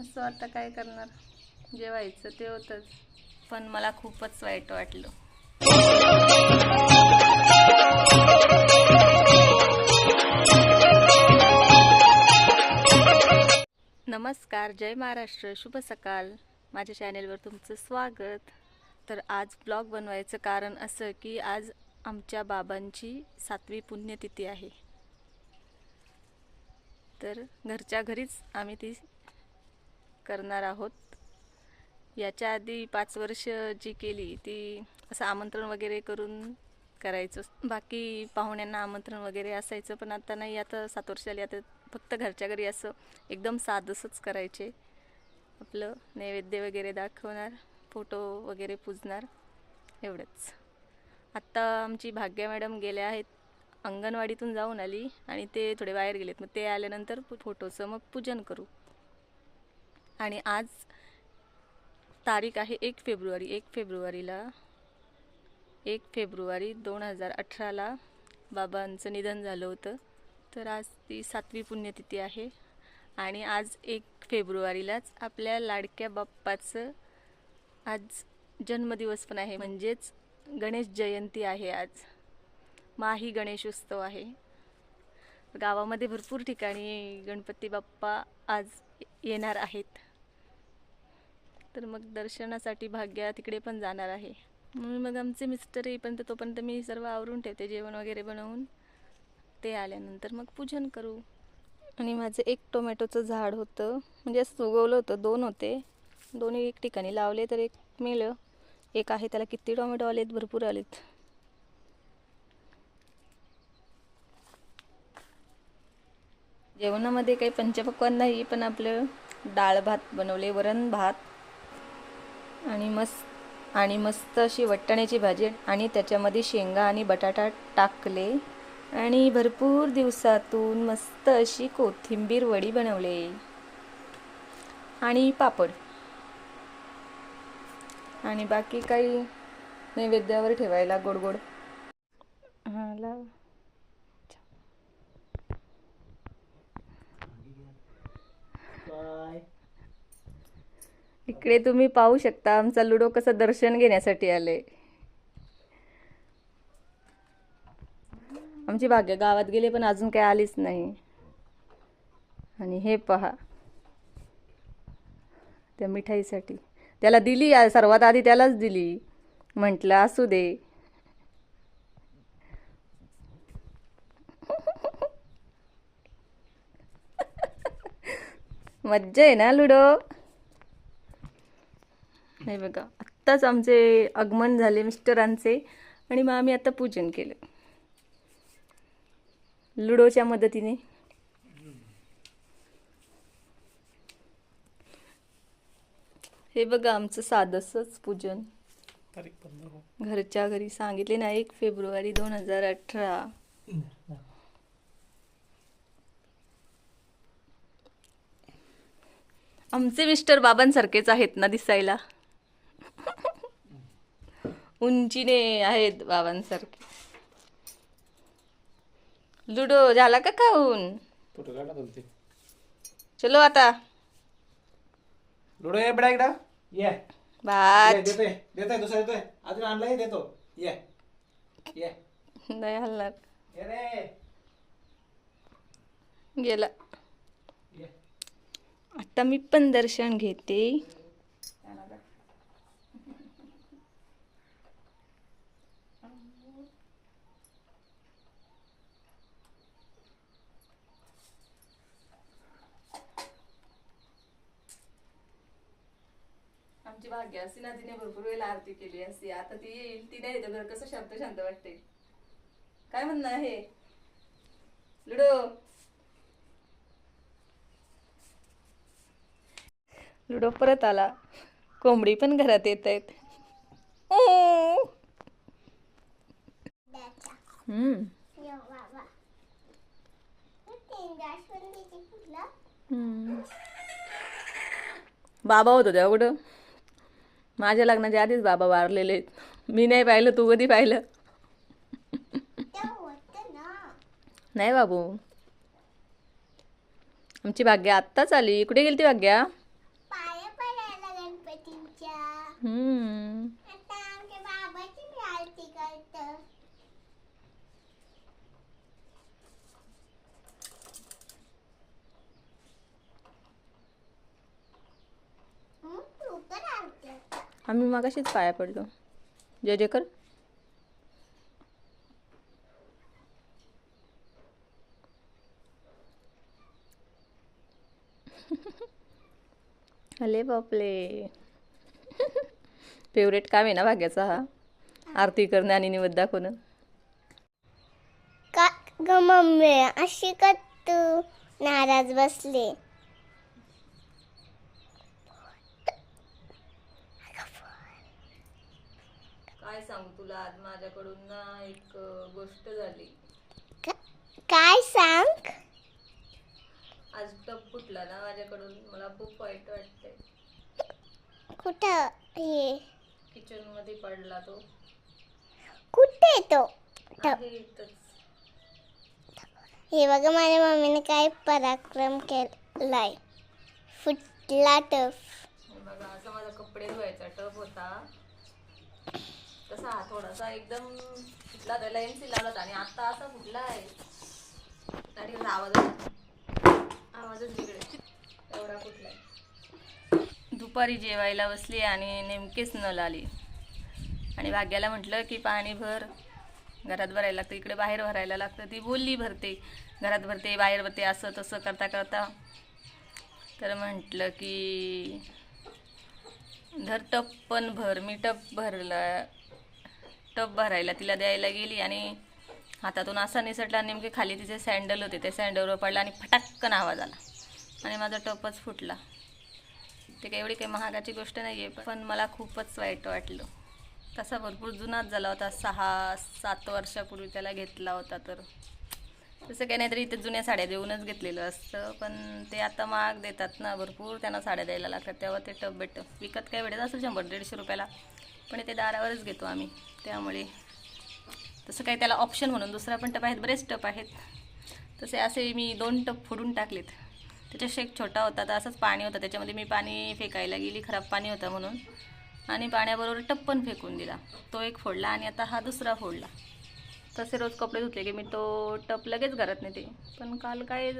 असं आता काय करणार? जेवायचं ते होतंच. पण मला खूपच वाईट वाटलं. नमस्कार जय महाराष्ट्र शुभ सकाळ माझ्या चॅनेलवर तुमचं स्वागत. तर आज ब्लॉग बनवायचं कारण असं की आज आमच्या बाबांची सातवी पुण्यतिथी आहे. तर घरच्या घरीच आम्ही ती करणार आहोत. याच्या आधी पाच वर्ष जी केली ती असं आमंत्रण वगैरे करून करायचं. बाकी पाहुण्यांना आमंत्रण वगैरे असायचं पण आता नाही आता सात वर्ष आली आता फक्त घरच्या घरी असं एकदम साधंसंच करायचे. आपलं नैवेद्य वगैरे दाखवणार फोटो वगैरे पूजणार एवढंच. आत्ता आमची भाग्या मॅडम गेल्या आहेत अंगणवाडीतून जाऊन आली आणि ते थोडे बाहेर गेलेत. मग ते आल्यानंतर फोटोचं मग पूजन करू. आणि आज तारीख आहे एक फेब्रुवारी. एक फेब्रुवारीला एक फेब्रुवारी दोन हजार अठराला बाबांचं निधन झालं होतं. तर आज ती सातवी पुण्यतिथी आहे. आणि आज एक फेब्रुवारीलाच आपल्या लाडक्या बाप्पाचं आज जन्मदिवस पण आहे. म्हणजेच गणेश जयंती आहे आज. माही गणेशोत्सव आहे. गावामध्ये भरपूर ठिकाणी गणपती बाप्पा आज येणार आहेत. तर मग दर्शनासाठी भाग्या तिकडे पण जाणार आहे. म्हणून मग आमचे मिस्टर येईपर्यंत तोपर्यंत मी सर्व आवरून ठेवते जेवण वगैरे बनवून. ते आल्यानंतर मग पूजन करू. आणि माझं एक टोमॅटोचं झाड होतं. म्हणजे असं उगवलं होतं. दोन होते. दोन्ही एक ठिकाणी लावले तर एक मेलं. एक आहे त्याला किती टोमॅटो आलेत? भरपूर आलेत. जेवणामध्ये काही पंचपक्वान नाही पण आपलं डाळ भात बनवले वरण भात. आणि मस्त आणि मस्त अशी वट्टाण्याची भाजी आणि त्याच्यामध्ये शेंगा आणि बटाटा टाकले. आणि भरपूर दिवसातून मस्त अशी कोथिंबीर वडी बनवले. आणि पापड. आणि बाकी काही नैवेद्यावर ठेवायला गोड गोड. हां लाव इकडे तुम्ही पाहू शकता आमचा लुडो कसं दर्शन घेण्यासाठी आले. आमची भाग्य गावात गेले पण अजून काही आलीच नाही. आणि हे पहा. त्या मिठाईसाठी. त्याला दिली सर्वात आधी त्यालाच दिली. म्हटलं असू दे. मज्जा आहे ना लुडो? हे बघा. आत्ताच आमचे आगमन झाले मिस्टरांचे आणि मग आम्ही आता पूजन केलं. लुडोच्या मदतीने. हे बघा आमचं साधंसंच पूजन. घरच्या घरी सांगितले ना एक फेब्रुवारी दोन हजार अठरा. आमचे मिस्टर बाबांसारखेच आहेत ना दिसायला. उंचीने आहेत बाबांसारखे. लुडो झाला का खाऊन? चलो आता. लुडो ये बेटा इकडं. ये. भात. देतोय देतोय दुसरा देतोय. अजून देतो. ये. ये. नाही रे. गेला. ये. आता मी पण दर्शन घेते. आमची भाग्य. असती ना तिने भरपूर वेळेला आरती केली असती आता ती येईल ती नाही येते. घर कसं शांत शांत वाटते? काय म्हणणं आहे? लुडो. लुडो परत आला. कोंबडी पण घरात येत आहेत. बाबा होतो तेव्हा कुठं? माझ्या लग्नाच्या आधीच बाबा वारलेले मी नाही पाहिलं तू कधी पाहिलं? नाही बाबू. आमची भाग्या आत्ताच आली. कुठे गेली ती भाग्या हम्म. आता आमच्या बाबाची मी आरती करतो हं, तू कर आरती आता. आम्ही मागाशीच पाया पडलो. जय जय कर अले बापले. फेवरेट काम आहे ना भाग्याचा हा. आरती करणं आणि निवद दाखवणं. का ग मम्मी अशी का तू नाराज बसले? सांगू तुला? आज माझ्याकडून ना एक गोष्ट झाली. काय सांग? आज टप फुटला ना माझ्याकडून. मला खूप वाईट वाटतंय. कुठं हे? किचनमध्ये पडला तो. कुठे तो? टप. आहे इथंच. हे बघा माझ्या मम्मीने काय पराक्रम केलाय. फुटला टप. हे बघा असा माझा कपडे धुवायचा टप होता. तसा हा थोडासा एकदम फुटला त्याला एमसी लावला आणि आता असा फुटला आहे? आणि आवाज आवाजच बिघडे एवढा फुटलाय दुपारी जेवायला बसली आणि नेमकेच नल आली. आणि भाग्याला म्हटलं की पाणी भर. घरात भरायला लागतं इकडे बाहेर भरायला लागतं. ती बोलली भरते. घरात भरते बाहेर भरते असं तसं करता करता. तर म्हटलं की धर टप पण भर मी टप भरलं. टप भरायला तिला द्यायला गेली आणि हातातून असा निसटला नेमके खाली तिचे सँडल होते त्या सँडलवर पडला आणि फटाक्कन आवाज आला. आणि माझा टपच फुटला. ते काही एवढी काही महागाची गोष्ट नाही आहे पण मला खूपच वाईट वाटलं. तसा भरपूर जुनाच झाला होता सहा सात वर्षापूर्वी त्याला घेतला होता तर. तसं काही नाहीतरी इथे जुन्या साड्या देऊनच घेतलेलं असतं पण ते आता महाग देतात ना भरपूर त्यांना साड्या द्यायला लागतात तेव्हा ते टप भेटतं विकत काय भेटत असेल शंभर दीडशे रुपयाला. पण ते दारावरच घेतो आम्ही. त्यामुळे तसं काही त्याला ऑप्शन म्हणून दुसरा पण टप आहेत बरेच टप आहेत. तसे असे मी दोन टप फोडून टाकलेत. त्याच्याशी एक छोटा होता तर असंच पाणी होतं. त्याच्यामध्ये मी पाणी फेकायला गेली खराब पाणी होतं म्हणून. आणि पाण्याबरोबर टप पण फेकून दिला. तो एक फोडला आणि आता हा दुसरा फोडला. तसे रोज कपडे धुतले की मी तो टप लगेच घरात नेते. पण काल काय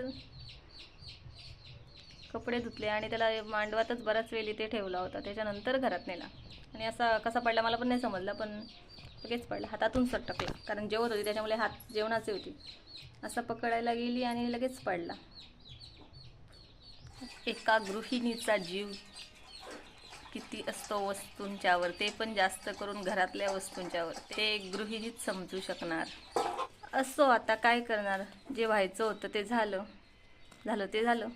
कपडे धुतले आणि त्याला मांडवातच बराच वेळ इथे ठेवला होता. त्याच्यानंतर घरात नेला. आणि असा कसा पडला मला पण नाही समजला पण लगेच पडला. हातातून सटकला कारण जेवत होती त्याच्यामुळे हात जेवणाचे होती. असा पकडायला गेली आणि लगेच पडला. एका गृहिणीचा जीव किती असतो वस्तूंच्यावर ते पण जास्त करून घरातल्या वस्तूंच्यावर. ते गृहिणीच समजू शकणार. असो आता काय करणार? जे व्हायचं होतं ते झालं. झालं ते झालं.